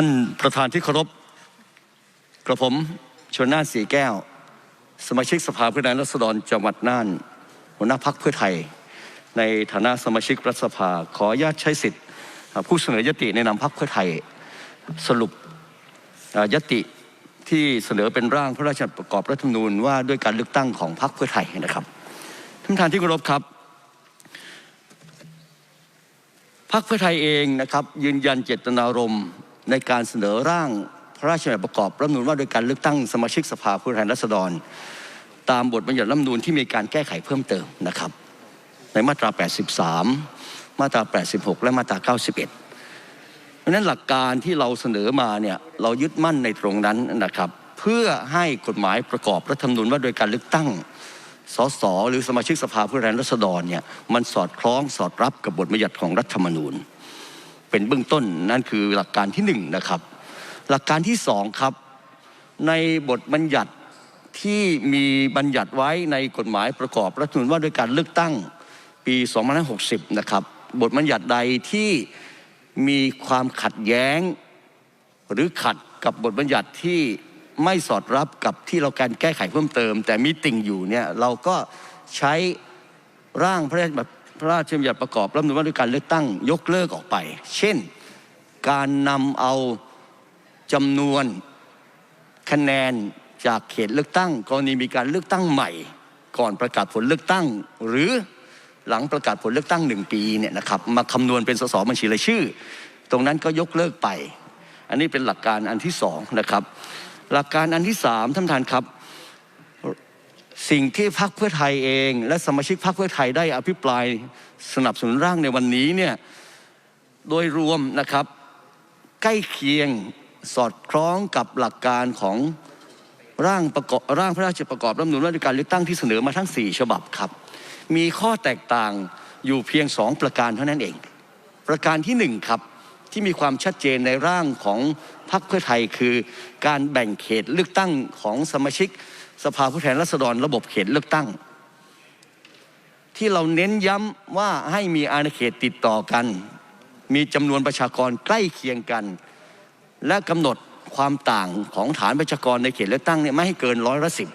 ท่านประธานที่เคารพกระผมชนน่านสีแก้ว สมาชิกสภาผู้แทนราษฎรจังหวัดน่าน หัวหน้าพักเพื่อไทย ในฐานะสมาชิกรัฐสภา ขออนุญาตใช้สิทธิ์ ผู้เสนอยติในนามพักเพื่อไทยสรุปยติที่เสนอเป็นร่างพระราชบัญญัติประกอบรัฐธรรมนูญว่าด้วยการเลือกตั้งของพรรคเพื่อไทยนะครับท่านประธานที่เคารพครับพรรคเพื่อไทยเองนะครับยืนยันเจตนารมณ์ ในการเสนอร่างพระราชบัญญัติประกอบรัฐธรรมนูญว่าด้วยการเลือกตั้งสมาชิกสภาผู้แทนราษฎร ตามบทบัญญัติรัฐธรรมนูญที่มีการแก้ไขเพิ่มเติมนะครับ ในมาตรา 83 มาตรา 86 และมาตรา 91 เพราะฉะนั้นหลักการที่เราเสนอมาเนี่ยเรายึดมั่นในตรงนั้นนะครับ เพื่อให้กฎหมายประกอบรัฐธรรมนูญว่าโดยการเลือกตั้งสสหรือสมาชิกสภาผู้แทนราษฎรเนี่ยมันสอดคล้องสอดรับกับบทบัญญัติของรัฐธรรมนูญ เป็นเบื้องต้นนั่นคือหลักการที่หนึ่งนะครับ หลักการที่สองครับ ในบทบัญญัติที่มีบัญญัติไว้ในกฎหมายประกอบรัฐธรรมนูญว่าด้วยการเลือกตั้งปี 2560 นะครับ บทบัญญัติใดที่มีความขัดแย้ง หรือขัดกับบทบัญญัติที่ไม่สอดรับกับที่เราการแก้ไขเพิ่มเติม แต่มีติ่งอยู่เนี่ยเราก็ใช้ร่างพระราชบัญญัติ พระราชบัญญัติประกอบรัฐธรรมนูญว่าด้วยการเลือกตั้งยกเลิกออกไป เช่น การนำเอาจำนวนคะแนนจากเขตเลือกตั้งกรณีมีการเลือกตั้งใหม่ ก่อนประกาศผลเลือกตั้ง หรือหลังประกาศผลเลือกตั้งหนึ่งปีเนี่ยนะครับมาคำนวณเป็นสสบัญชีรายชื่อ ตรงนั้นก็ยกเลิกไป อันนี้เป็นหลักการอันที่สองนะครับ หลักการอันที่สามท่านประธานครับ สิ่งที่พรรคเพื่อไทยเอง และสมาชิกพรรคเพื่อไทยได้อภิปรายสนับสนุนร่างในวันนี้เนี่ยโดยรวมนะครับ ใกล้เคียงสอดคล้องกับหลักการของร่างประกอบร่างพระราชประกอบรัฐธรรมนูญว่าด้วยการเลือกตั้งที่เสนอมาทั้ง 4 ฉบับครับ มีข้อแตกต่างอยู่เพียง 2 ประการเท่านั้นเอง ประการที่ 1 ครับ ที่มีความชัดเจนในร่างของพรรคเพื่อไทยคือ การแบ่งเขตเลือกตั้งของสมาชิก สภาผู้แทนราษฎรระบบเขตเลือกตั้ง ที่เราเน้นย้ำว่าให้มีอาณาเขตติดต่อกัน มีจำนวนประชากรใกล้เคียงกัน และกำหนดความต่างของฐานประชากรในเขตเลือกตั้งเนี่ยไม่ให้เกินร้อยละสิบ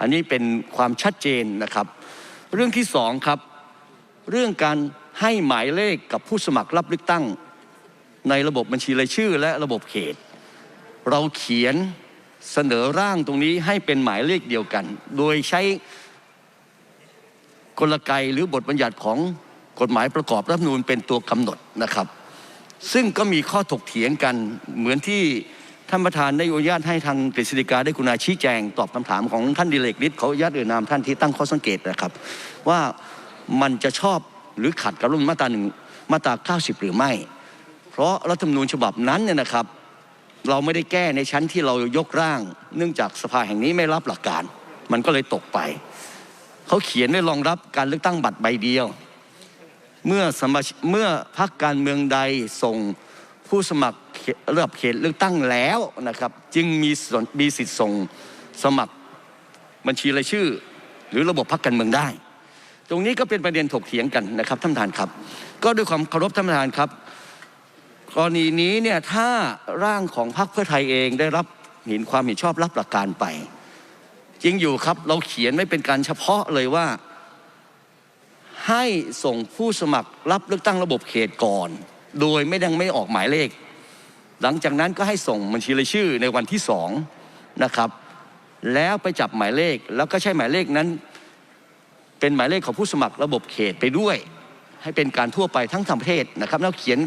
อันนี้เป็นความชัดเจนนะครับ เรื่องที่สองครับ เรื่องการให้หมายเลขกับผู้สมัครรับเลือกตั้ง ในระบบบัญชีรายชื่อและระบบเขต เราเขียน เสนอร่างตรงนี้ให้เป็นหมายเลขเดียวกัน โดยใช้กลไกหรือบทบัญญัติของกฎหมายประกอบรัฐมนูญเป็นตัวกำหนดนะครับ ซึ่งก็มีข้อถกเถียงกันเหมือนที่ท่านประธานได้อนุญาตให้ทางกฤษฎิกาได้กุณาชี้แจง ตอบคำถามของท่านดิเลกฤทธิ์เขาอนุญาตเอ่ยนามท่านที่ตั้งข้อสังเกตนะครับ ว่ามันจะชอบหรือขัดกับรัฐมนูญมาตราหนึ่งมาตรา 90 หรือไม่ เพราะรัฐธรรมนูญฉบับนั้นเนี่ยนะครับ เราไม่ได้แก้ในชั้นที่เรายกร่าง เนื่องจากสภาแห่งนี้ไม่รับหลักการ มันก็เลยตกไป เขาเขียนได้รองรับการเลือกตั้งบัตรใบเดียว เมื่อสมาชิกเมื่อพรรคการเมืองใดส่งผู้สมัครเขตระดับเขตเลือกตั้งแล้วนะครับ จึงมีส่วนมีสิทธิ์ส่งสมัครบัญชีรายชื่อ หรือระบบพรรคการเมืองได้ ตรงนี้ก็เป็นประเด็นถกเถียงกันนะครับท่านประธานครับ ก็ด้วยความเคารพท่านประธานครับ กรณีนี้เนี่ยถ้าร่างของพรรคเพื่อไทยเองได้รับเห็นความเห็นชอบรับหลักการไป จริงอยู่ครับเราเขียนไม่เป็นการเฉพาะเลยว่า ให้ส่งผู้สมัครรับเลือกตั้งระบบเขตก่อน โดยไม่ดังไม่ออกหมายเลข หลังจากนั้นก็ให้ส่งบัญชีรายชื่อในวันที่สองนะครับ แล้วไปจับหมายเลขแล้วก็ใช้หมายเลขนั้น เป็นหมายเลขของผู้สมัครระบบเขตไปด้วย ให้เป็นการทั่วไปทั้งทั้งประเทศนะครับแล้วเขียน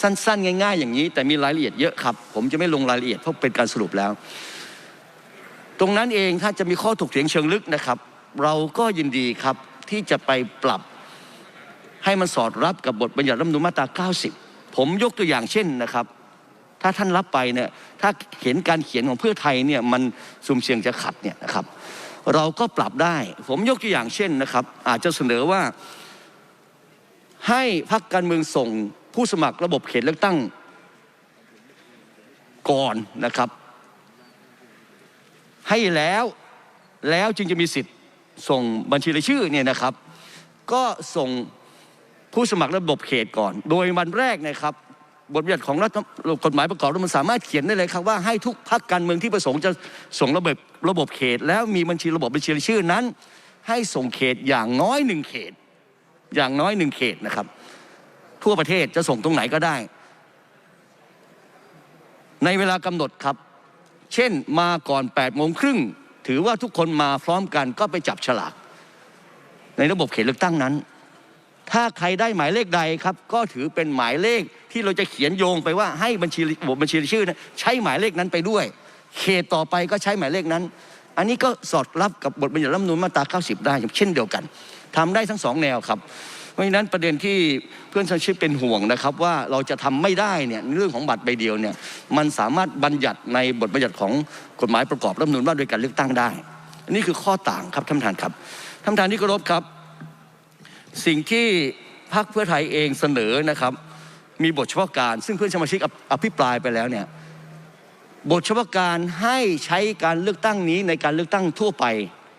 สั้นๆ ง่าย ๆ อย่างนี้ แต่มีรายละเอียดเยอะครับ ผมจะไม่ลงรายละเอียดเพราะเป็นการสรุปแล้ว ตรงนั้นเองถ้าจะมีข้อถกเถียงเชิงลึกนะครับ เราก็ยินดีครับที่จะไปปรับให้มันสอดรับกับบทบัญญัติรัฐมนูญมาตรา 90 ผมยกตัวอย่างเช่นนะครับ ถ้าท่านรับไปเนี่ยถ้าเห็นการเขียนของเพื่อไทยเนี่ยมันสุ่มเสี่ยงจะขัดเนี่ยนะครับ เราก็ปรับได้ ผมยกตัวอย่างเช่นนะครับ อาจจะเสนอว่าให้พรรคการเมืองส่ง ผู้สมัครระบบเขตเลือกตั้งก่อนนะครับ ให้แล้วแล้วจึงจะมีสิทธิ์ส่งบัญชีรายชื่อเนี่ยนะครับ ก็ส่งผู้สมัครระบบเขตก่อน โดยวันแรกนะครับบทบัญญัติของรัฐกฎหมายประกอบรัฐธรรมนสามารถเขียนได้เลยครับว่าให้ทุกพรรคการเมืองที่ประสงค์จะส่งระบบระบบเขต แล้วมีบัญชีระบบบัญชีรายชื่อนั้น ให้ส่งเขตอย่างน้อยหนึ่งเขต อย่างน้อยหนึ่งเขตนะครับ ทั่วประเทศจะส่งตรงไหนก็ได้ ในเวลากำหนดครับ เช่นมาก่อน8ปดโมงครึ่งถือว่าทุกคนมาพร้อมกันก็ไปจับฉลาก ในระบบเขตเลือกตั้งนั้น ถ้าใครได้หมายเลขใดครับ ก็ถือเป็นหมายเลขที่เราจะเขียนโยงไปว่าให้บัญชีบบบัญชีรายชื่อนะใช้หมายเลขนั้นไปด้วย เขตต่อไปก็ใช้หมายเลขนั้น อันนี้ก็สอดรับกับบทบัญญัติรัฐมนูญมาตรา 90 ได้เช่นเดียวกันทำได้ทั้งสองแนวครับ เพราะฉะนั้นประเด็นที่เพื่อนสมาชิกเป็นห่วงนะครับว่าเราจะทำไม่ได้เนี่ยเรื่องของบัตรใบเดียวเนี่ยมันสามารถบัญญัติในบทบัญญัติของกฎหมายประกอบรัฐมนูญว่าโดยการเลือกตั้งได้อันนี้คือข้อต่างครับท่านประธานครับท่านประธานที่เคารพครับ สิ่งที่พรรคเพื่อไทยเองเสนอนะครับมีบทเฉพาะการซึ่งเพื่อนสมาชิกอภิอภิปรายไปแล้วเนี่ยบทเฉพาะการให้ใช้การเลือกตั้งนี้ในการเลือกตั้งทั่วไป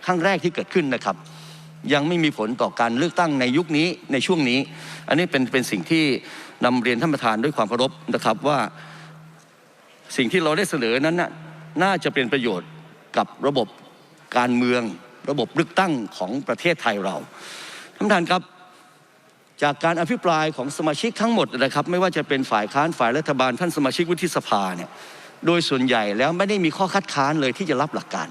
ครั้งแรกที่เกิดขึ้นนะครับ ยังไม่มีผลต่อการเลือกตั้งในยุคนี้ในช่วงนี้ อันนี้เป็นเป็นสิ่งที่นำเรียนท่านประธานด้วยความเคารพนะครับว่าสิ่งที่เราได้เสนอนั้นน่ะน่าจะเป็นประโยชน์กับระบบการเมือง ระบบเลือกตั้งของประเทศไทยเราท่านประธานครับจากการอภิปรายของสมาชิกทั้งหมดนะครับ ไม่ว่าจะเป็นฝ่ายค้านฝ่ายรัฐบาลท่านสมาชิกวุฒิสภาเนี่ยโดยส่วนใหญ่แล้วไม่ได้มีข้อคัดค้านเลยที่จะรับหลักการ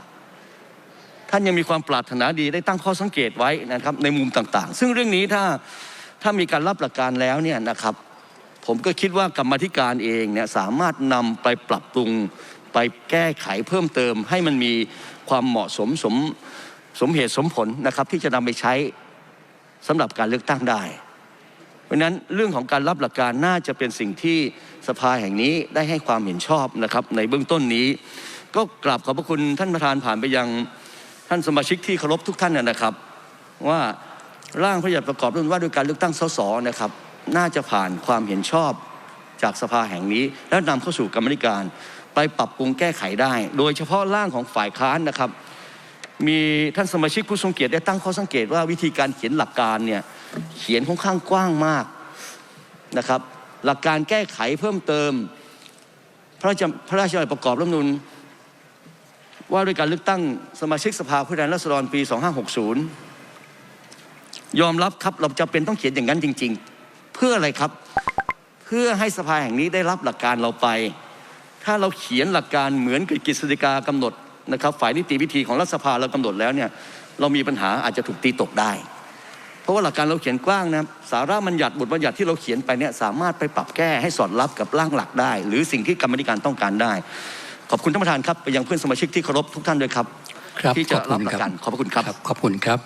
ท่านยังมีความปรารถนาดีได้ตั้งข้อสังเกตไว้นะครับในมุมต่างๆ ซึ่งเรื่องนี้ถ้าถ้ามีการรับหลักการแล้วเนี่ยนะครับผมก็คิดว่ากรรมธิการเองเนี่ยสามารถนำไปปรับปรุงไปแก้ไขเพิ่มเติม ให้มันมีความเหมาะสมสมสมเหตุสมผลนะครับ ที่จะนำไปใช้สำหรับการเลือกตั้งได้ เพราะฉะนั้นเรื่องของการรับหลักการน่าจะเป็นสิ่งที่สภาแห่งนี้ได้ให้ความเห็นชอบนะครับ ในเบื้องต้นนี้ ก็กราบขอบพระคุณท่านประธานผ่านไปยัง ท่านสมาชิกที่เคารพทุกท่านนะครับ ว่าร่างพระราชบัญญัติประกอบรัฐธรรมนูญว่าด้วยการเลือกตั้งสสนะครับ น่าจะผ่านความเห็นชอบจากสภาแห่งนี้ แล้วนำเข้าสู่กรรมธิการ ไปปรับปรุงแก้ไขได้ โดยเฉพาะร่างของฝ่ายค้านนะครับ มีท่านสมาชิกผู้ทรงเกียรติได้ตั้งข้อสังเกตว่าวิธีการเขียนหลักการเนี่ยเขียนค่อนข้างกว้างมากนะครับ หลักการแก้ไขเพิ่มเติม พระราชพระราชบัญญัติประกอบรัฐมนูญ ว่าด้วยการเลือกตั้งสมาชิกสภาผู้แทนราษฎรปี 2560 ยอมรับครับเราจะเป็นต้องเขียนอย่างนั้นจริง ๆ เพื่ออะไรครับ เพื่อให้สภาแห่งนี้ได้รับหลักการเราไป ถ้าเราเขียนหลักการเหมือนกับกฤษฎีกากำหนดนะครับฝ่ายนิติวิธีของรัฐสภาเรากำหนดแล้วเนี่ยเรามีปัญหาอาจจะถูกตีตกได้ เพราะว่าหลักการเราเขียนกว้างนะครับสาระบัญญัติบทบัญญัติที่เราเขียนไปเนี่ยสามารถไปปรับแก้ให้สอดรับกับร่างหลักได้ หรือสิ่งที่กรรมธิการต้องการได้ ขอบคุณท่านประธานครับไปยังเพื่อนสมาชิกที่เคารพทุกท่านด้วยครับครับที่จะขอบรับคุณหลักครับการขอบพระคุณครับ ขอบคุณครับ